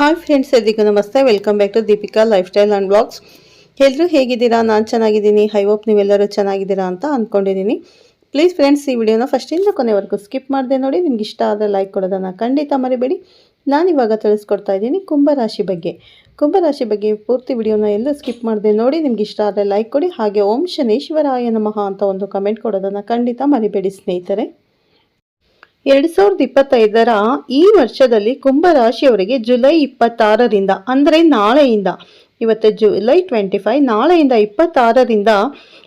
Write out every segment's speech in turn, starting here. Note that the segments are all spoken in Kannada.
ಹಾಯ್ ಫ್ರೆಂಡ್ಸ್ ಎಲ್ರಿಗೂ ನಮಸ್ತೆ. Welcome back to Deepika lifestyle and blogs ಎಲ್ಲರೂ ಹೇಗಿದ್ದೀರಾ? ನಾನು ಚೆನ್ನಾಗಿದ್ದೀನಿ. ಐ ಹೋಪ್ ನೀವೆಲ್ಲರೂ ಚೆನ್ನಾಗಿದ್ದೀರಾ ಅಂತ ಅಂದ್ಕೊಂಡಿದ್ದೀನಿ ಪ್ಲೀಸ್ ಫ್ರೆಂಡ್ಸ್ ಈ ವಿಡಿಯೋನ ಫಸ್ಟಿಂದ ಕೊನೆವರೆಗೂ ಸ್ಕಿಪ್ ಮಾಡಿದೆ ನೋಡಿ. ನಿಮ್ಗೆ ಇಷ್ಟ ಆದರೆ ಲೈಕ್ ಕೊಡೋದನ್ನು ಖಂಡಿತ ಮರಿಬೇಡಿ. ನಾನಿವಾಗ ತಿಳಿಸ್ಕೊಡ್ತಾ ಇದ್ದೀನಿ ಕುಂಭರಾಶಿ ಬಗ್ಗೆ. ಕುಂಭರಾಶಿ ಬಗ್ಗೆ ಪೂರ್ತಿ ವಿಡಿಯೋನ ಎಲ್ಲೂ ಸ್ಕಿಪ್ ಮಾಡಿದೆ ನೋಡಿ. ನಿಮ್ಗೆ ಇಷ್ಟ ಆದರೆ ಲೈಕ್ ಕೊಡಿ. ಹಾಗೆ ಓಂ ಶನೇಶ್ವರಾಯ ನಮಃ ಅಂತ ಒಂದು ಕಮೆಂಟ್ ಕೊಡೋದನ್ನು ಖಂಡಿತ ಮರಿಬೇಡಿ ಸ್ನೇಹಿತರೆ. ಎರಡು ಸಾವಿರದ ಇಪ್ಪತ್ತೈದರ ಈ ವರ್ಷದಲ್ಲಿ ಕುಂಭರಾಶಿಯವರಿಗೆ ಜುಲೈ ಇಪ್ಪತ್ತಾರರಿಂದ, ಅಂದರೆ ನಾಳೆಯಿಂದ, ಇವತ್ತು ಜುಲೈ ಟ್ವೆಂಟಿ ಫೈವ್, ನಾಳೆಯಿಂದ ಇಪ್ಪತ್ತಾರರಿಂದ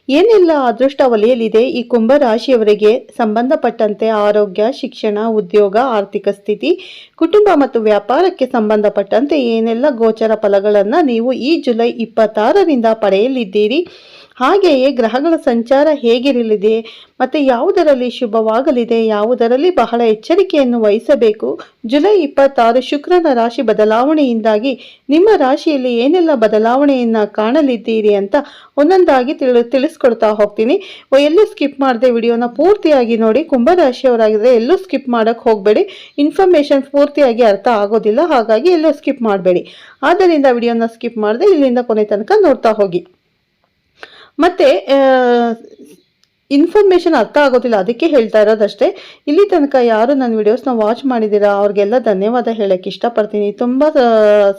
ಏನೆಲ್ಲ ಅದೃಷ್ಟ ವಲಯಲಿದೆ ಈ ಕುಂಭ ರಾಶಿಯವರಿಗೆ ಸಂಬಂಧಪಟ್ಟಂತೆ ಆರೋಗ್ಯ, ಶಿಕ್ಷಣ, ಉದ್ಯೋಗ, ಆರ್ಥಿಕ ಸ್ಥಿತಿ, ಕುಟುಂಬ ಮತ್ತು ವ್ಯಾಪಾರಕ್ಕೆ ಸಂಬಂಧಪಟ್ಟಂತೆ ಏನೆಲ್ಲ ಗೋಚರ ಫಲಗಳನ್ನು ನೀವು ಈ ಜುಲೈ ಇಪ್ಪತ್ತಾರರಿಂದ ಪಡೆಯಲಿದ್ದೀರಿ? ಹಾಗೆಯೇ ಗ್ರಹಗಳ ಸಂಚಾರ ಹೇಗಿರಲಿದೆ? ಮತ್ತು ಯಾವುದರಲ್ಲಿ ಶುಭವಾಗಲಿದೆ? ಯಾವುದರಲ್ಲಿ ಬಹಳ ಎಚ್ಚರಿಕೆಯನ್ನು ವಹಿಸಬೇಕು? ಜುಲೈ ಇಪ್ಪತ್ತಾರು ಶುಕ್ರನ ರಾಶಿ ಬದಲಾವಣೆಯಿಂದಾಗಿ ನಿಮ್ಮ ರಾಶಿಯಲ್ಲಿ ಏನೆಲ್ಲ ಬದಲಾವಣೆಯನ್ನು ಕಾಣಲಿದ್ದೀರಿ ಅಂತ ಒಂದೊಂದಾಗಿ ತಿಳಿ ತಿಳಿಸ್ಕೊಡ್ತಾ ಹೋಗ್ತೀನಿ. ಎಲ್ಲೂ ಸ್ಕಿಪ್ ಮಾಡದೆ ವಿಡಿಯೋನ ಪೂರ್ತಿಯಾಗಿ ನೋಡಿ. ಕುಂಭರಾಶಿಯವರಾಗಿದ್ದರೆ ಎಲ್ಲೂ ಸ್ಕಿಪ್ ಮಾಡೋಕ್ಕೆ ಹೋಗಬೇಡಿ. ಇನ್ಫಾರ್ಮೇಶನ್ ಪೂರ್ತಿಯಾಗಿ ಅರ್ಥ ಆಗೋದಿಲ್ಲ, ಹಾಗಾಗಿ ಎಲ್ಲೂ ಸ್ಕಿಪ್ ಮಾಡಬೇಡಿ. ಆದ್ದರಿಂದ ವಿಡಿಯೋನ ಸ್ಕಿಪ್ ಮಾಡದೆ ಇಲ್ಲಿಂದ ಕೊನೆ ತನಕ ನೋಡ್ತಾ ಹೋಗಿ. ಮತ್ತೆ ಇನ್ಫಾರ್ಮೇಶನ್ ಅರ್ಥ ಆಗೋದಿಲ್ಲ, ಅದಕ್ಕೆ ಹೇಳ್ತಾ ಇರೋದಷ್ಟೇ. ಇಲ್ಲಿ ತನಕ ಯಾರು ನನ್ನ ವಿಡಿಯೋಸ್ನ ವಾಚ್ ಮಾಡಿದ್ದೀರಾ, ಅವ್ರಿಗೆಲ್ಲ ಧನ್ಯವಾದ ಹೇಳಕ್ಕೆ ಇಷ್ಟಪಡ್ತೀನಿ. ತುಂಬ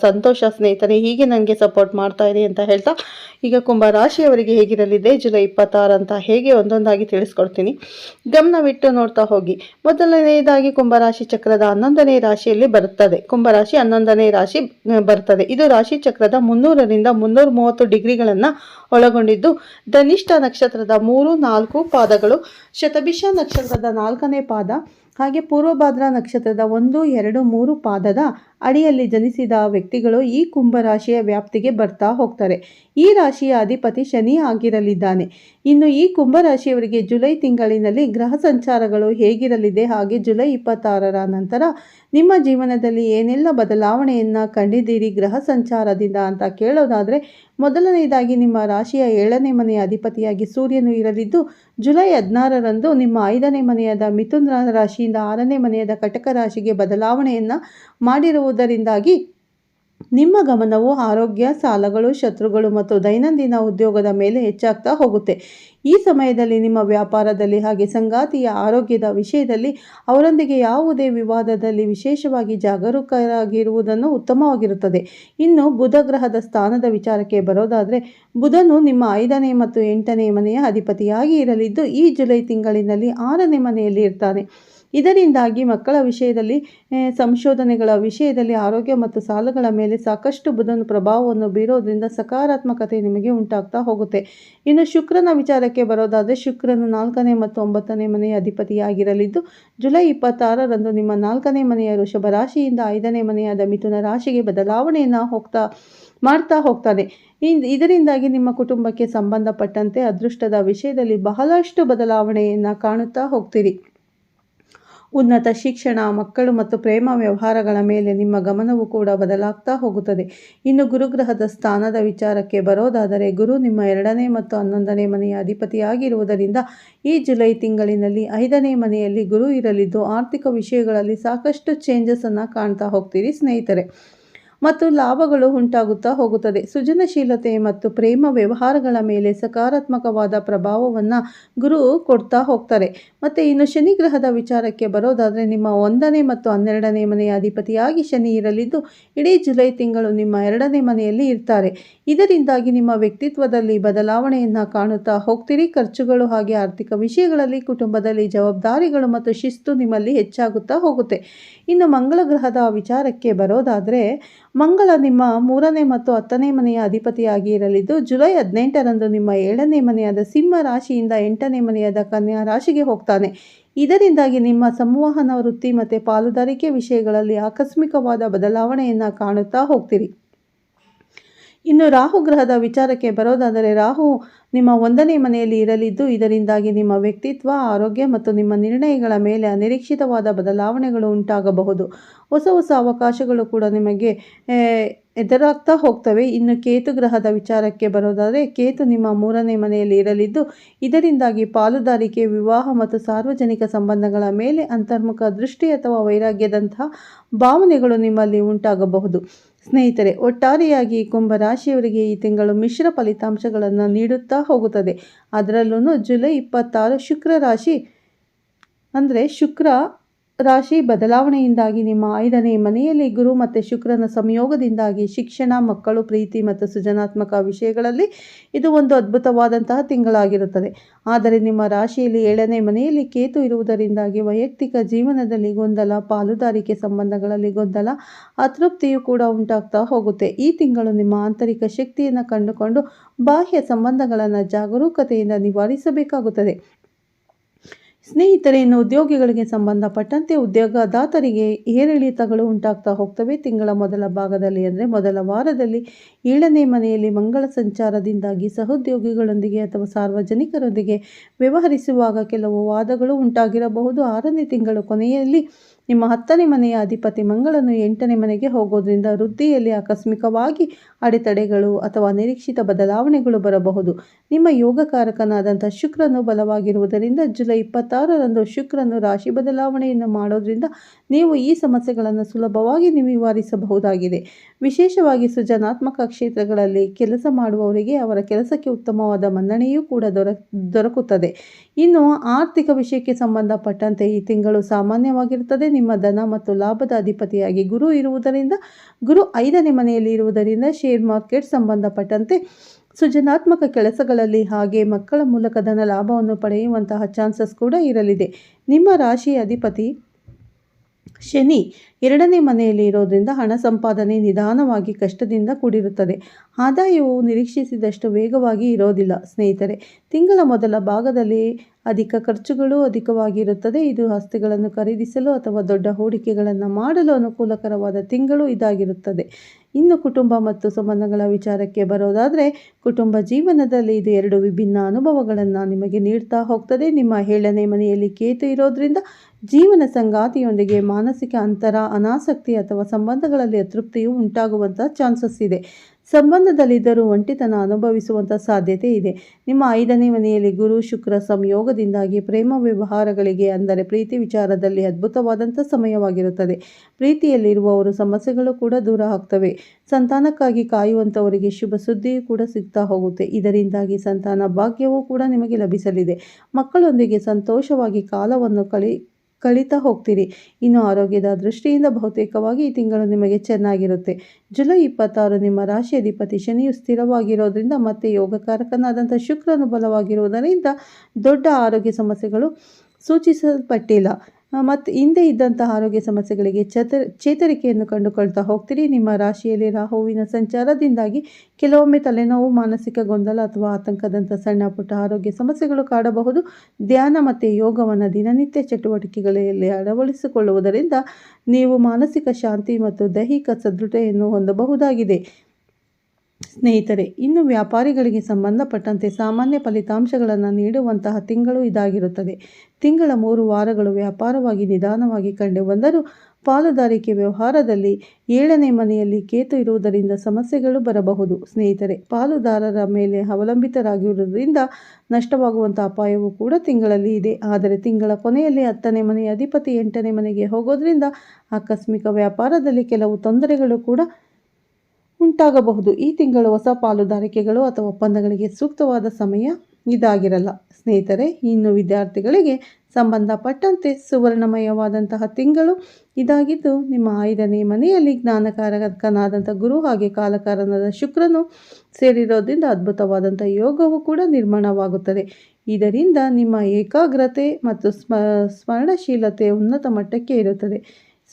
ಸಂತೋಷ ಸ್ನೇಹಿತರೆ, ಹೀಗೆ ನನಗೆ ಸಪೋರ್ಟ್ ಮಾಡ್ತಾ ಇರಿ ಅಂತ ಹೇಳ್ತಾ ಈಗ ಕುಂಭ ರಾಶಿಯವರಿಗೆ ಹೇಗಿರಲಿದೆ? ಜುಲೈ ಇಪ್ಪತ್ತಾರು ಅಂತ ಹೇಗೆ ಒಂದೊಂದಾಗಿ ತಿಳಿಸ್ಕೊಡ್ತೀನಿ. ಗಮನವಿಟ್ಟು ನೋಡ್ತಾ ಹೋಗಿ. ಮೊದಲನೆಯದಾಗಿ ಕುಂಭರಾಶಿ ಚಕ್ರದ ಹನ್ನೊಂದನೇ ರಾಶಿಯಲ್ಲಿ ಬರುತ್ತದೆ. ಕುಂಭರಾಶಿ ಹನ್ನೊಂದನೇ ರಾಶಿ ಬರ್ತದೆ ಇದು ರಾಶಿ ಚಕ್ರದ ಮುನ್ನೂರರಿಂದ ಮುನ್ನೂರ ಮೂವತ್ತು ಡಿಗ್ರಿಗಳನ್ನು ಒಳಗೊಂಡಿದ್ದು, ಧನಿಷ್ಠ ನಕ್ಷತ್ರದ ಮೂರು, ನಾಲ್ಕು ಪಾದಗಳು, ಶತಭಿಷ ನಕ್ಷತ್ರದ ನಾಲ್ಕನೇ ಪಾದ, ಹಾಗೆ ಪೂರ್ವಭಾದ್ರ ನಕ್ಷತ್ರದ ಒಂದು, ಎರಡು, ಮೂರು ಪಾದದ ಅಡಿಯಲ್ಲಿ ಜನಿಸಿದ ವ್ಯಕ್ತಿಗಳು ಈ ಕುಂಭರಾಶಿಯ ವ್ಯಾಪ್ತಿಗೆ ಬರ್ತಾ ಹೋಗ್ತಾರೆ. ಈ ರಾಶಿಯ ಅಧಿಪತಿ ಶನಿ ಆಗಿರಲಿದ್ದಾನೆ. ಇನ್ನು ಈ ಕುಂಭರಾಶಿಯವರಿಗೆ ಜುಲೈ ತಿಂಗಳಿನಲ್ಲಿ ಗ್ರಹ ಸಂಚಾರಗಳು ಹೇಗಿರಲಿದೆ ಹಾಗೆ ಜುಲೈ ಇಪ್ಪತ್ತಾರರ ನಂತರ ನಿಮ್ಮ ಜೀವನದಲ್ಲಿ ಏನೆಲ್ಲ ಬದಲಾವಣೆಯನ್ನು ಕಂಡಿದ್ದೀರಿ ಗ್ರಹ ಸಂಚಾರದಿಂದ ಅಂತ ಕೇಳೋದಾದರೆ, ಮೊದಲನೆಯದಾಗಿ ನಿಮ್ಮ ರಾಶಿಯ ಏಳನೇ ಮನೆಯ ಅಧಿಪತಿಯಾಗಿ ಸೂರ್ಯನು ಇರಲಿದ್ದು, ಜುಲೈ ಹದಿನಾರರಂದು ನಿಮ್ಮ ಐದನೇ ಮನೆಯಾದ ಮಿಥುನ ರಾಶಿಯಿಂದ ಆರನೇ ಮನೆಯಾದ ಕಟಕ ರಾಶಿಗೆ ಬದಲಾವಣೆಯನ್ನು ಮಾಡಿರುವುದರಿಂದಾಗಿ ನಿಮ್ಮ ಗಮನವು ಆರೋಗ್ಯ, ಸಾಲಗಳು, ಶತ್ರುಗಳು ಮತ್ತು ದೈನಂದಿನ ಉದ್ಯೋಗದ ಮೇಲೆ ಹೆಚ್ಚಾಗ್ತಾ ಹೋಗುತ್ತೆ. ಈ ಸಮಯದಲ್ಲಿ ನಿಮ್ಮ ವ್ಯಾಪಾರದಲ್ಲಿ ಹಾಗೆ ಸಂಗಾತಿಯ ಆರೋಗ್ಯದ ವಿಷಯದಲ್ಲಿ ಅವರೊಂದಿಗೆ ಯಾವುದೇ ವಿವಾದದಲ್ಲಿ ವಿಶೇಷವಾಗಿ ಜಾಗರೂಕರಾಗಿರುವುದನ್ನು ಉತ್ತಮವಾಗಿರುತ್ತದೆ. ಇನ್ನು ಬುಧ ಗ್ರಹದ ಸ್ಥಾನದ ವಿಚಾರಕ್ಕೆ ಬರೋದಾದರೆ, ಬುಧನು ನಿಮ್ಮ ಐದನೇ ಮತ್ತು ಎಂಟನೇ ಮನೆಯ ಅಧಿಪತಿಯಾಗಿ ಇರಲಿದ್ದು, ಈ ಜುಲೈ ತಿಂಗಳಿನಲ್ಲಿ ಆರನೇ ಮನೆಯಲ್ಲಿ ಇರ್ತಾನೆ. ಇದರಿಂದಾಗಿ ಮಕ್ಕಳ ವಿಷಯದಲ್ಲಿ ಸಂಶೋಧನೆಗಳ ವಿಷಯದಲ್ಲಿ ಆರೋಗ್ಯ ಮತ್ತು ಸಾಲಗಳ ಮೇಲೆ ಸಾಕಷ್ಟು ಬುಧನ ಪ್ರಭಾವವನ್ನು ಬೀರೋದ್ರಿಂದ ಸಕಾರಾತ್ಮಕತೆ ನಿಮಗೆ ಉಂಟಾಗ್ತಾ ಹೋಗುತ್ತೆ. ಇನ್ನು ಶುಕ್ರನ ವಿಚಾರಕ್ಕೆ ಬರೋದಾದರೆ, ಶುಕ್ರನು ನಾಲ್ಕನೇ ಮತ್ತು ಒಂಬತ್ತನೇ ಮನೆಯ ಅಧಿಪತಿಯಾಗಿರಲಿದ್ದು, ಜುಲೈ ಇಪ್ಪತ್ತಾರರಂದು ನಿಮ್ಮ ನಾಲ್ಕನೇ ಮನೆಯ ಋಷಭ ರಾಶಿಯಿಂದ ಐದನೇ ಮನೆಯಾದ ಮಿಥುನ ರಾಶಿಗೆ ಬದಲಾವಣೆಯನ್ನು ಹೋಗ್ತಾ, ಮಾಡ್ತಾ ಹೋಗ್ತಾನೆ. ಇದರಿಂದಾಗಿ ನಿಮ್ಮ ಕುಟುಂಬಕ್ಕೆ ಸಂಬಂಧಪಟ್ಟಂತೆ ಅದೃಷ್ಟದ ವಿಷಯದಲ್ಲಿ ಬಹಳಷ್ಟು ಬದಲಾವಣೆಯನ್ನು ಕಾಣುತ್ತಾ ಹೋಗ್ತೀರಿ. ಉನ್ನತ ಶಿಕ್ಷಣ, ಮಕ್ಕಳು ಮತ್ತು ಪ್ರೇಮ ವ್ಯವಹಾರಗಳ ಮೇಲೆ ನಿಮ್ಮ ಗಮನವು ಕೂಡ ಬದಲಾಗ್ತಾ ಹೋಗುತ್ತದೆ. ಇನ್ನು ಗುರುಗ್ರಹದ ಸ್ಥಾನದ ವಿಚಾರಕ್ಕೆ ಬರೋದಾದರೆ ಗುರು ನಿಮ್ಮ ಎರಡನೇ ಮತ್ತು ಹನ್ನೊಂದನೇ ಮನೆಯ ಅಧಿಪತಿಯಾಗಿರುವುದರಿಂದ ಈ ಜುಲೈ ತಿಂಗಳಿನಲ್ಲಿ ಐದನೇ ಮನೆಯಲ್ಲಿ ಗುರು ಇರಲಿದ್ದು, ಆರ್ಥಿಕ ವಿಷಯಗಳಲ್ಲಿ ಸಾಕಷ್ಟು ಚೇಂಜಸನ್ನು ಕಾಣ್ತಾ ಹೋಗ್ತೀರಿ ಸ್ನೇಹಿತರೆ. ಮತ್ತು ಲಾಭಗಳು ಉಂಟಾಗುತ್ತಾ ಹೋಗುತ್ತದೆ. ಸೃಜನಶೀಲತೆ ಮತ್ತು ಪ್ರೇಮ ವ್ಯವಹಾರಗಳ ಮೇಲೆ ಸಕಾರಾತ್ಮಕವಾದ ಪ್ರಭಾವವನ್ನು ಗುರು ಕೊಡ್ತಾ ಹೋಗ್ತಾರೆ. ಮತ್ತು ಇನ್ನು ಶನಿ ಗ್ರಹದ ವಿಚಾರಕ್ಕೆ ಬರೋದಾದರೆ ನಿಮ್ಮ ಒಂದನೇ ಮತ್ತು ಹನ್ನೆರಡನೇ ಮನೆಯ ಅಧಿಪತಿಯಾಗಿ ಶನಿ ಇರಲಿದ್ದು, ಇಡೀ ಜುಲೈ ತಿಂಗಳು ನಿಮ್ಮ ಎರಡನೇ ಮನೆಯಲ್ಲಿ ಇರ್ತಾರೆ. ಇದರಿಂದಾಗಿ ನಿಮ್ಮ ವ್ಯಕ್ತಿತ್ವದಲ್ಲಿ ಬದಲಾವಣೆಯನ್ನು ಕಾಣುತ್ತಾ ಹೋಗ್ತೀರಿ. ಖರ್ಚುಗಳು ಹಾಗೆ ಆರ್ಥಿಕ ವಿಷಯಗಳಲ್ಲಿ, ಕುಟುಂಬದಲ್ಲಿ ಜವಾಬ್ದಾರಿಗಳು ಮತ್ತು ಶಿಸ್ತು ನಿಮ್ಮಲ್ಲಿ ಹೆಚ್ಚಾಗುತ್ತಾ ಹೋಗುತ್ತೆ. ಇನ್ನು ಮಂಗಳ ಗ್ರಹದ ವಿಚಾರಕ್ಕೆ ಬರೋದಾದರೆ ಮಂಗಳ ನಿಮ್ಮ ಮೂರನೇ ಮತ್ತು ಹತ್ತನೇ ಮನೆಯ ಅಧಿಪತಿಯಾಗಿ ಇರಲಿದ್ದು, ಜುಲೈ ಹದಿನೆಂಟರಂದು ನಿಮ್ಮ ಏಳನೇ ಮನೆಯಾದ ಸಿಂಹ ರಾಶಿಯಿಂದ ಎಂಟನೇ ಮನೆಯಾದ ಕನ್ಯಾ ರಾಶಿಗೆ ಹೋಗ್ತಾನೆ. ಇದರಿಂದಾಗಿ ನಿಮ್ಮ ಸಂವಹನ ವೃತ್ತಿ ಮತ್ತು ಪಾಲುದಾರಿಕೆ ವಿಷಯಗಳಲ್ಲಿ ಆಕಸ್ಮಿಕವಾದ ಬದಲಾವಣೆಯನ್ನು ಕಾಣುತ್ತಾ ಹೋಗ್ತೀರಿ. ಇನ್ನು ರಾಹು ಗ್ರಹದ ವಿಚಾರಕ್ಕೆ ಬರೋದಾದರೆ ರಾಹು ನಿಮ್ಮ ಒಂದನೇ ಮನೆಯಲ್ಲಿ ಇರಲಿದ್ದು ಇದರಿಂದಾಗಿ ನಿಮ್ಮ ವ್ಯಕ್ತಿತ್ವ, ಆರೋಗ್ಯ ಮತ್ತು ನಿಮ್ಮ ನಿರ್ಣಯಗಳ ಮೇಲೆ ಅನಿರೀಕ್ಷಿತವಾದ ಬದಲಾವಣೆಗಳು ಉಂಟಾಗಬಹುದು. ಹೊಸ ಹೊಸ ಅವಕಾಶಗಳು ಕೂಡ ನಿಮಗೆ ಎದುರಾಗ್ತಾ ಹೋಗ್ತವೆ. ಇನ್ನು ಕೇತು ಗ್ರಹದ ವಿಚಾರಕ್ಕೆ ಬರೋದಾದರೆ ಕೇತು ನಿಮ್ಮ ಮೂರನೇ ಮನೆಯಲ್ಲಿ ಇರಲಿದ್ದು ಇದರಿಂದಾಗಿ ಪಾಲುದಾರಿಕೆ, ವಿವಾಹ ಮತ್ತು ಸಾರ್ವಜನಿಕ ಸಂಬಂಧಗಳ ಮೇಲೆ ಅಂತರ್ಮುಖ ದೃಷ್ಟಿ ಅಥವಾ ವೈರಾಗ್ಯದಂತಹ ಭಾವನೆಗಳು ನಿಮ್ಮಲ್ಲಿ ಉಂಟಾಗಬಹುದು. ಸ್ನೇಹಿತರೆ, ಒಟ್ಟಾರೆಯಾಗಿ ಕುಂಭ ರಾಶಿಯವರಿಗೆ ಈ ತಿಂಗಳು ಮಿಶ್ರ ಫಲಿತಾಂಶಗಳನ್ನು ನೀಡುತ್ತಾ ಹೋಗುತ್ತದೆ. ಅದರಲ್ಲೂ ಜುಲೈ ಇಪ್ಪತ್ತಾರು ಶುಕ್ರ ರಾಶಿ, ಅಂದರೆ ಶುಕ್ರ ರಾಶಿ ಬದಲಾವಣೆಯಿಂದಾಗಿ ನಿಮ್ಮ ಐದನೇ ಮನೆಯಲ್ಲಿ ಗುರು ಮತ್ತು ಶುಕ್ರನ ಸಂಯೋಗದಿಂದಾಗಿ ಶಿಕ್ಷಣ, ಮಕ್ಕಳು, ಪ್ರೀತಿ ಮತ್ತು ಸೃಜನಾತ್ಮಕ ವಿಷಯಗಳಲ್ಲಿ ಇದು ಒಂದು ಅದ್ಭುತವಾದಂತಹ ತಿಂಗಳಾಗಿರುತ್ತದೆ. ಆದರೆ ನಿಮ್ಮ ರಾಶಿಯಲ್ಲಿ ಏಳನೇ ಮನೆಯಲ್ಲಿ ಕೇತು ಇರುವುದರಿಂದಾಗಿ ವೈಯಕ್ತಿಕ ಜೀವನದಲ್ಲಿ ಗೊಂದಲ, ಪಾಲುದಾರಿಕೆ ಸಂಬಂಧಗಳಲ್ಲಿ ಗೊಂದಲ, ಅತೃಪ್ತಿಯು ಕೂಡ ಉಂಟಾಗ್ತಾ ಹೋಗುತ್ತೆ. ಈ ತಿಂಗಳು ನಿಮ್ಮ ಆಂತರಿಕ ಶಕ್ತಿಯನ್ನು ಕಂಡುಕೊಂಡು ಬಾಹ್ಯ ಸಂಬಂಧಗಳನ್ನು ಜಾಗರೂಕತೆಯಿಂದ ನಿವಾರಿಸಬೇಕಾಗುತ್ತದೆ. ಸ್ನೇಹಿತರೆ, ಇನ್ನು ಉದ್ಯೋಗಿಗಳಿಗೆ ಸಂಬಂಧಪಟ್ಟಂತೆ ಉದ್ಯೋಗದಾತರಿಗೆ ಏರಿಳಿತಗಳು ಉಂಟಾಗ್ತಾ ಹೋಗ್ತವೆ. ತಿಂಗಳ ಮೊದಲ ಭಾಗದಲ್ಲಿ ಅಂದರೆ ಮೊದಲ ವಾರದಲ್ಲಿ ಏಳನೇ ಮನೆಯಲ್ಲಿ ಮಂಗಳ ಸಂಚಾರದಿಂದಾಗಿ ಸಹೋದ್ಯೋಗಿಗಳೊಂದಿಗೆ ಅಥವಾ ಸಾರ್ವಜನಿಕರೊಂದಿಗೆ ವ್ಯವಹರಿಸುವಾಗ ಕೆಲವು ವಾದಗಳು ಉಂಟಾಗಿರಬಹುದು. ಆರನೇ ತಿಂಗಳು ಕೊನೆಯಲ್ಲಿ ನಿಮ್ಮ ಹತ್ತನೇ ಮನೆಯ ಅಧಿಪತಿ ಮಂಗಳನು ಎಂಟನೇ ಮನೆಗೆ ಹೋಗೋದ್ರಿಂದ ವೃದ್ಧಿಯಲ್ಲಿ ಆಕಸ್ಮಿಕವಾಗಿ ಅಡೆತಡೆಗಳು ಅಥವಾ ನಿರೀಕ್ಷಿತ ಬದಲಾವಣೆಗಳು ಬರಬಹುದು. ನಿಮ್ಮ ಯೋಗಕಾರಕನಾದಂಥ ಶುಕ್ರನು ಬಲವಾಗಿರುವುದರಿಂದ ಜುಲೈ ಇಪ್ಪತ್ತಾರರಂದು ಶುಕ್ರನು ರಾಶಿ ಬದಲಾವಣೆಯನ್ನು ಮಾಡೋದ್ರಿಂದ ನೀವು ಈ ಸಮಸ್ಯೆಗಳನ್ನು ಸುಲಭವಾಗಿ ನಿವಾರಿಸಬಹುದಾಗಿದೆ. ವಿಶೇಷವಾಗಿ ಸೃಜನಾತ್ಮಕ ಕ್ಷೇತ್ರಗಳಲ್ಲಿ ಕೆಲಸ ಮಾಡುವವರಿಗೆ ಅವರ ಕೆಲಸಕ್ಕೆ ಉತ್ತಮವಾದ ಮನ್ನಣೆಯೂ ಕೂಡ ದೊರ, ದೊರಕುತ್ತದೆ. ಇನ್ನು ಆರ್ಥಿಕ ವಿಷಯಕ್ಕೆ ಸಂಬಂಧಪಟ್ಟಂತೆ ಈ ತಿಂಗಳು ಸಾಮಾನ್ಯವಾಗಿರುತ್ತದೆ. ನಿಮ್ಮ ಧನ ಮತ್ತು ಲಾಭದ ಅಧಿಪತಿಯಾಗಿ ಗುರು ಇರುವುದರಿಂದ, ಗುರು ಐದನೇ ಮನೆಯಲ್ಲಿ ಇರುವುದರಿಂದ ಶೇರ್ ಮಾರ್ಕೆಟ್ ಸಂಬಂಧಪಟ್ಟಂತೆ ಸೃಜನಾತ್ಮಕ ಕೆಲಸಗಳಲ್ಲಿ ಹಾಗೆ ಮಕ್ಕಳ ಮೂಲಕ ಧನ ಲಾಭವನ್ನು ಪಡೆಯುವಂತಹ ಚಾನ್ಸಸ್ ಕೂಡ ಇರಲಿದೆ. ನಿಮ್ಮ ರಾಶಿಯ ಅಧಿಪತಿ ಶನಿ ಎರಡನೇ ಮನೆಯಲ್ಲಿ ಇರೋದ್ರಿಂದ ಹಣ ಸಂಪಾದನೆ ನಿಧಾನವಾಗಿ ಕಷ್ಟದಿಂದ ಕೂಡಿರುತ್ತದೆ. ಆದಾಯವು ನಿರೀಕ್ಷಿಸಿದಷ್ಟು ವೇಗವಾಗಿ ಇರೋದಿಲ್ಲ. ಸ್ನೇಹಿತರೆ, ತಿಂಗಳ ಮೊದಲ ಭಾಗದಲ್ಲಿ ಅಧಿಕ ಖರ್ಚುಗಳು ಅಧಿಕವಾಗಿರುತ್ತದೆ. ಇದು ಆಸ್ತಿಗಳನ್ನು ಖರೀದಿಸಲು ಅಥವಾ ದೊಡ್ಡ ಹೂಡಿಕೆಗಳನ್ನು ಮಾಡಲು ಅನುಕೂಲಕರವಾದ ತಿಂಗಳು ಇದಾಗಿರುತ್ತದೆ. ಇನ್ನು ಕುಟುಂಬ ಮತ್ತು ಸಂಬಂಧಗಳ ವಿಚಾರಕ್ಕೆ ಬರೋದಾದರೆ, ಕುಟುಂಬ ಜೀವನದಲ್ಲಿ ಇದು ಎರಡು ವಿಭಿನ್ನ ಅನುಭವಗಳನ್ನು ನಿಮಗೆ ನೀಡ್ತಾ ಹೋಗ್ತದೆ. ನಿಮ್ಮ ಏಳನೇ ಮನೆಯಲ್ಲಿ ಕೇತು ಇರೋದ್ರಿಂದ ಜೀವನ ಸಂಗಾತಿಯೊಂದಿಗೆ ಮಾನಸಿಕ ಅಂತರ, ಅನಾಸಕ್ತಿ ಅಥವಾ ಸಂಬಂಧಗಳಲ್ಲಿ ಅತೃಪ್ತಿಯು ಉಂಟಾಗುವಂಥ ಚಾನ್ಸಸ್ ಇದೆ. ಸಂಬಂಧದಲ್ಲಿದ್ದರೂ ಒಂಟಿತನ ಅನುಭವಿಸುವಂಥ ಸಾಧ್ಯತೆ ಇದೆ. ನಿಮ್ಮ ಐದನೇ ಮನೆಯಲ್ಲಿ ಗುರು, ಶುಕ್ರ ಸಂಯೋಗದಿಂದಾಗಿ ಪ್ರೇಮ ವ್ಯವಹಾರಗಳಿಗೆ ಅಂದರೆ ಪ್ರೀತಿ ವಿಚಾರದಲ್ಲಿ ಅದ್ಭುತವಾದಂಥ ಸಮಯವಾಗಿರುತ್ತದೆ. ಪ್ರೀತಿಯಲ್ಲಿರುವವರು ಸಮಸ್ಯೆಗಳು ಕೂಡ ದೂರ ಆಗ್ತವೆ. ಸಂತಾನಕ್ಕಾಗಿ ಕಾಯುವಂಥವರಿಗೆ ಶುಭ ಸುದ್ದಿಯೂ ಕೂಡ ಸಿಗ್ತಾ ಹೋಗುತ್ತೆ. ಇದರಿಂದಾಗಿ ಸಂತಾನ ಭಾಗ್ಯವೂ ಕೂಡ ನಿಮಗೆ ಲಭಿಸಲಿದೆ. ಮಕ್ಕಳೊಂದಿಗೆ ಸಂತೋಷವಾಗಿ ಕಾಲವನ್ನು ಕಳಿ ಕಳೀತಾ ಹೋಗ್ತೀರಿ. ಇನ್ನು ಆರೋಗ್ಯದ ದೃಷ್ಟಿಯಿಂದ ಬಹುತೇಕವಾಗಿ ಈ ತಿಂಗಳು ನಿಮಗೆ ಚೆನ್ನಾಗಿರುತ್ತೆ. ಜುಲೈ ಇಪ್ಪತ್ತಾರು ನಿಮ್ಮ ರಾಶಿ ಅಧಿಪತಿ ಶನಿಯು ಸ್ಥಿರವಾಗಿರೋದ್ರಿಂದ ಮತ್ತೆ ಯೋಗಕಾರಕನಾದಂಥ ಶುಕ್ರನು ಬಲವಾಗಿರುವುದರಿಂದ ದೊಡ್ಡ ಆರೋಗ್ಯ ಸಮಸ್ಯೆಗಳು ಸೂಚಿಸಲ್ಪಟ್ಟಿಲ್ಲ. ಮತ್ತು ಹಿಂದೆ ಇದ್ದಂತಹ ಆರೋಗ್ಯ ಸಮಸ್ಯೆಗಳಿಗೆ ಚೇತ ಚೇತರಿಕೆಯನ್ನು ಕಂಡುಕೊಳ್ತಾ ಹೋಗ್ತೀರಿ. ನಿಮ್ಮ ರಾಶಿಯಲ್ಲಿ ರಾಹುವಿನ ಸಂಚಾರದಿಂದಾಗಿ ಕೆಲವೊಮ್ಮೆ ತಲೆನೋವು, ಮಾನಸಿಕ ಗೊಂದಲ ಅಥವಾ ಆತಂಕದಂಥ ಸಣ್ಣ ಪುಟ್ಟ ಆರೋಗ್ಯ ಸಮಸ್ಯೆಗಳು ಕಾಡಬಹುದು. ಧ್ಯಾನ ಮತ್ತು ಯೋಗವನ್ನು ದಿನನಿತ್ಯ ಚಟುವಟಿಕೆಗಳಲ್ಲಿ ಅಳವಡಿಸಿಕೊಳ್ಳುವುದರಿಂದ ನೀವು ಮಾನಸಿಕ ಶಾಂತಿ ಮತ್ತು ದೈಹಿಕ ಸದೃಢತೆಯನ್ನು ಹೊಂದಬಹುದಾಗಿದೆ. ಸ್ನೇಹಿತರೆ, ಇನ್ನು ವ್ಯಾಪಾರಿಗಳಿಗೆ ಸಂಬಂಧಪಟ್ಟಂತೆ ಸಾಮಾನ್ಯ ಫಲಿತಾಂಶಗಳನ್ನು ನೀಡುವಂತಹ ತಿಂಗಳು ಇದಾಗಿರುತ್ತದೆ. ತಿಂಗಳ ಮೂರು ವಾರಗಳು ವ್ಯಾಪಾರವಾಗಿ ನಿಧಾನವಾಗಿ ಕಂಡು ಬಂದರೂ ಪಾಲುದಾರಿಕೆ ವ್ಯವಹಾರದಲ್ಲಿ ಏಳನೇ ಮನೆಯಲ್ಲಿ ಕೇತು ಇರುವುದರಿಂದ ಸಮಸ್ಯೆಗಳು ಬರಬಹುದು. ಸ್ನೇಹಿತರೆ, ಪಾಲುದಾರರ ಮೇಲೆ ಅವಲಂಬಿತರಾಗಿರುವುದರಿಂದ ನಷ್ಟವಾಗುವಂಥ ಅಪಾಯವೂ ಕೂಡ ತಿಂಗಳಲ್ಲಿ ಇದೆ. ಆದರೆ ತಿಂಗಳ ಕೊನೆಯಲ್ಲಿ ಹತ್ತನೇ ಮನೆಯ ಅಧಿಪತಿ ಎಂಟನೇ ಮನೆಗೆ ಹೋಗೋದ್ರಿಂದ ಆಕಸ್ಮಿಕ ವ್ಯಾಪಾರದಲ್ಲಿ ಕೆಲವು ತೊಂದರೆಗಳು ಕೂಡ ಉಂಟಾಗಬಹುದು. ಈ ತಿಂಗಳು ಹೊಸ ಪಾಲುದಾರಿಕೆಗಳು ಅಥವಾ ಒಪ್ಪಂದಗಳಿಗೆ ಸೂಕ್ತವಾದ ಸಮಯ ಇದಾಗಿರಲ್ಲ. ಸ್ನೇಹಿತರೆ, ಇನ್ನು ವಿದ್ಯಾರ್ಥಿಗಳಿಗೆ ಸಂಬಂಧಪಟ್ಟಂತೆ ಸುವರ್ಣಮಯವಾದಂತಹ ತಿಂಗಳು ಇದಾಗಿದ್ದು, ನಿಮ್ಮ ಐದನೇ ಮನೆಯಲ್ಲಿ ಜ್ಞಾನಕಾರಕನಾದಂಥ ಗುರು ಹಾಗೆ ಕಾಲಕಾರನಾದ ಶುಕ್ರನು ಸೇರಿರೋದ್ರಿಂದ ಅದ್ಭುತವಾದಂಥ ಯೋಗವು ಕೂಡ ನಿರ್ಮಾಣವಾಗುತ್ತದೆ. ಇದರಿಂದ ನಿಮ್ಮ ಏಕಾಗ್ರತೆ ಮತ್ತು ಸ್ಮ, ಸ್ಮರಣಶೀಲತೆ ಉನ್ನತ ಮಟ್ಟಕ್ಕೆ ಇರುತ್ತದೆ.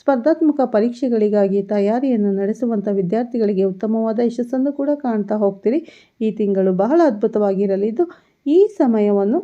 ಸ್ಪರ್ಧಾತ್ಮಕ ಪರೀಕ್ಷೆಗಳಿಗಾಗಿ ತಯಾರಿಯನ್ನು ನಡೆಸುವಂಥ ವಿದ್ಯಾರ್ಥಿಗಳಿಗೆ ಉತ್ತಮವಾದ ಯಶಸ್ಸನ್ನು ಕೂಡ ಕಾಣ್ತಾ ಹೋಗ್ತೀರಿ. ಈ ತಿಂಗಳು ಬಹಳ ಅದ್ಭುತವಾಗಿರಲಿದ್ದು ಈ ಸಮಯವನ್ನು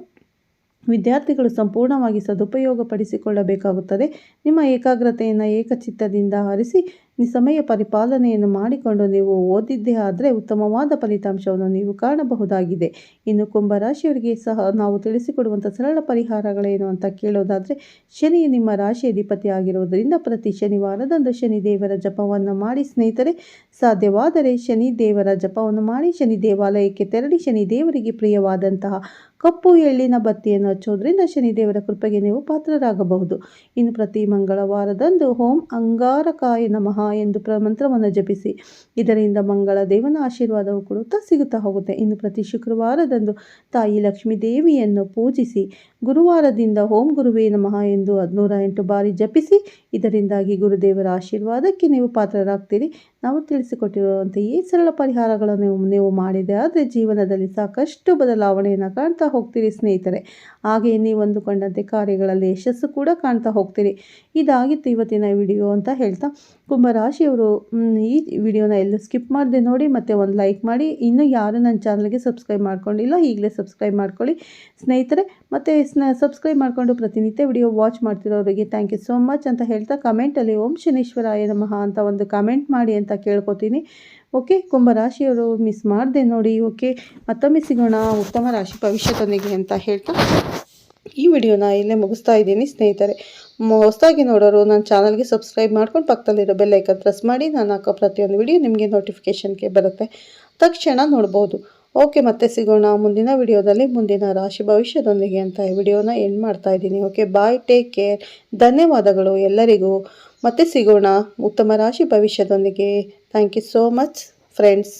ವಿದ್ಯಾರ್ಥಿಗಳು ಸಂಪೂರ್ಣವಾಗಿ ಸದುಪಯೋಗಪಡಿಸಿಕೊಳ್ಳಬೇಕಾಗುತ್ತದೆ. ನಿಮ್ಮ ಏಕಾಗ್ರತೆಯನ್ನು ಏಕಚಿತ್ತದಿಂದ ಹರಿಸಿ ಸಮಯ ಪರಿಪಾಲನೆಯನ್ನು ಮಾಡಿಕೊಂಡು ನೀವು ಓದಿದ್ದೇ ಆದರೆ ಉತ್ತಮವಾದ ಫಲಿತಾಂಶವನ್ನು ನೀವು ಕಾಣಬಹುದಾಗಿದೆ. ಇನ್ನು ಕುಂಭರಾಶಿಯವರಿಗೆ ಸಹ ನಾವು ತಿಳಿಸಿಕೊಡುವಂಥ ಸರಳ ಪರಿಹಾರಗಳೇನು ಅಂತ ಕೇಳೋದಾದರೆ, ಶನಿ ನಿಮ್ಮ ರಾಶಿ ಅಧಿಪತಿ ಆಗಿರುವುದರಿಂದ ಪ್ರತಿ ಶನಿವಾರದಂದು ಶನಿ ದೇವರ ಜಪವನ್ನು ಮಾಡಿ ಸ್ನೇಹಿತರೆ, ಸಾಧ್ಯವಾದರೆ ಶನಿ ದೇವರ ಜಪವನ್ನು ಮಾಡಿ ಶನಿ ದೇವಾಲಯಕ್ಕೆ ತೆರಳಿ ಶನಿ ದೇವರಿಗೆ ಪ್ರಿಯವಾದಂತಹ ಕಪ್ಪು ಎಳ್ಳಿನ ಬತ್ತಿಯನ್ನು ಹಚ್ಚೋದ್ರಿಂದ ಶನಿದೇವರ ಕೃಪೆಗೆ ನೀವು ಪಾತ್ರರಾಗಬಹುದು. ಇನ್ನು ಪ್ರತಿ ಮಂಗಳವಾರದಂದು ಓಂ ಅಂಗಾರಕಾಯ ನಮಃ ಎಂದು ಪ್ರ ಮಂತ್ರವನ್ನು ಜಪಿಸಿ. ಇದರಿಂದ ಮಂಗಳ ದೇವನ ಆಶೀರ್ವಾದವು ಕೂಡ ಸಿಗುತ್ತಾ ಹೋಗುತ್ತೆ. ಇನ್ನು ಪ್ರತಿ ಶುಕ್ರವಾರದಂದು ತಾಯಿ ಲಕ್ಷ್ಮೀ ದೇವಿಯನ್ನು ಪೂಜಿಸಿ, ಗುರುವಾರದಿಂದ ಓಂ ಗುರುವೇ ನಮಃ ಎಂದು ಹದಿನೂರ ಎಂಟು ಬಾರಿ ಜಪಿಸಿ, ಇದರಿಂದಾಗಿ ಗುರುದೇವರ ಆಶೀರ್ವಾದಕ್ಕೆ ನೀವು ಪಾತ್ರರಾಗ್ತೀರಿ. ನಾವು ತಿಳಿಸಿಕೊಟ್ಟಿರುವಂಥ ಈ ಸರಳ ಪರಿಹಾರಗಳನ್ನು ನೀವು ಮಾಡಿದೆ ಆದರೆ ಜೀವನದಲ್ಲಿ ಸಾಕಷ್ಟು ಬದಲಾವಣೆಯನ್ನು ಕಾಣ್ತಾ ಹೋಗ್ತೀರಿ ಸ್ನೇಹಿತರೆ. ಹಾಗೆಯೇ ನೀವು ಅಂದುಕೊಂಡಂತೆ ಕಾರ್ಯಗಳಲ್ಲಿ ಯಶಸ್ಸು ಕೂಡ ಕಾಣ್ತಾ ಹೋಗ್ತೀರಿ. ಇದಾಗಿತ್ತು ಇವತ್ತಿನ ವಿಡಿಯೋ ಅಂತ ಹೇಳ್ತಾ ಕುಂಭರಾಶಿಯವರು ಮ್, ಈ ವಿಡಿಯೋನ ಎಲ್ಲೂ ಸ್ಕಿಪ್ ಮಾಡದೆ ನೋಡಿ ಮತ್ತು ಒಂದು ಲೈಕ್ ಮಾಡಿ. ಇನ್ನೂ ಯಾರು ನನ್ನ ಚಾನಲ್ಗೆ ಸಬ್ಸ್ಕ್ರೈಬ್ ಮಾಡ್ಕೊಂಡಿಲ್ಲ ಈಗಲೇ ಸಬ್ಸ್ಕ್ರೈಬ್ ಮಾಡ್ಕೊಳ್ಳಿ. ಸ್ನೇಹಿತರೆ ಮತ್ತು ಸ್ನ ಸಬ್ಸ್ಕ್ರೈಬ್ ಮಾಡಿಕೊಂಡು ಪ್ರತಿನಿತ್ಯ ವಿಡಿಯೋ ವಾಚ್ ಮಾಡ್ತಿರೋರಿಗೆ ಥ್ಯಾಂಕ್ ಯು ಸೋ ಮಚ್ ಅಂತ ಹೇಳ್ತಾ ಕಮೆಂಟಲ್ಲಿ ಓಂ ಶನೇಶ್ವರಾಯ ನಮಃ ಅಂತ ಒಂದು ಕಮೆಂಟ್ ಮಾಡಿ ಅಂತ ಕೇಳ್ಕೊತೀನಿ. ಓಕೆ ಕುಂಭರಾಶಿಯವರು ಮಿಸ್ ಮಾಡಿದೆ ನೋಡಿ ಓಕೆ. ಮತ್ತೊಮ್ಮೆ ಸಿಗೋಣ ಉತ್ತಮ ರಾಶಿ ಭವಿಷ್ಯದೊಂದಿಗೆ ಅಂತ ಹೇಳ್ತಾ ಈ ವಿಡಿಯೋನ ಇಲ್ಲೇ ಮುಗಿಸ್ತಾ ಇದ್ದೀನಿ, ಸ್ನೇಹಿತರೆ. ಹೊಸದಾಗಿ ನೋಡೋರು ನನ್ನ ಚಾನಲ್ಗೆ ಸಬ್ಸ್ಕ್ರೈಬ್ ಮಾಡ್ಕೊಂಡು ಪಕ್ಕದಲ್ಲಿರೋ ಬೆಲ್ ಐಕನ್ ಪ್ರೆಸ್ ಮಾಡಿ, ನಾನು ಹಾಕೋ ಪ್ರತಿಯೊಂದು ವಿಡಿಯೋ ನಿಮಗೆ ನೋಟಿಫಿಕೇಷನ್ಗೆ ಬರುತ್ತೆ. ತಕ್ಷಣ ನೋಡ್ಬೋದು. ಓಕೆ, ಮತ್ತೆ ಸಿಗೋಣ ಮುಂದಿನ ವಿಡಿಯೋದಲ್ಲಿ. ಮುಂದಿನ ರಾಶಿ ಭವಿಷ್ಯದೊಂದಿಗೆ ಅಂತ ಈ ವಿಡಿಯೋನ ಎಂಡ್ ಮಾಡ್ತಾ ಇದ್ದೀನಿ. ಓಕೆ ಬಾಯ್ ಟೇಕ್ ಕೇರ್ ಧನ್ಯವಾದಗಳು ಎಲ್ಲರಿಗೂ. ಮತ್ತೆ ಸಿಗೋಣ ಉತ್ತಮ ರಾಶಿ ಭವಿಷ್ಯದೊಂದಿಗೆ. Thank you so much friends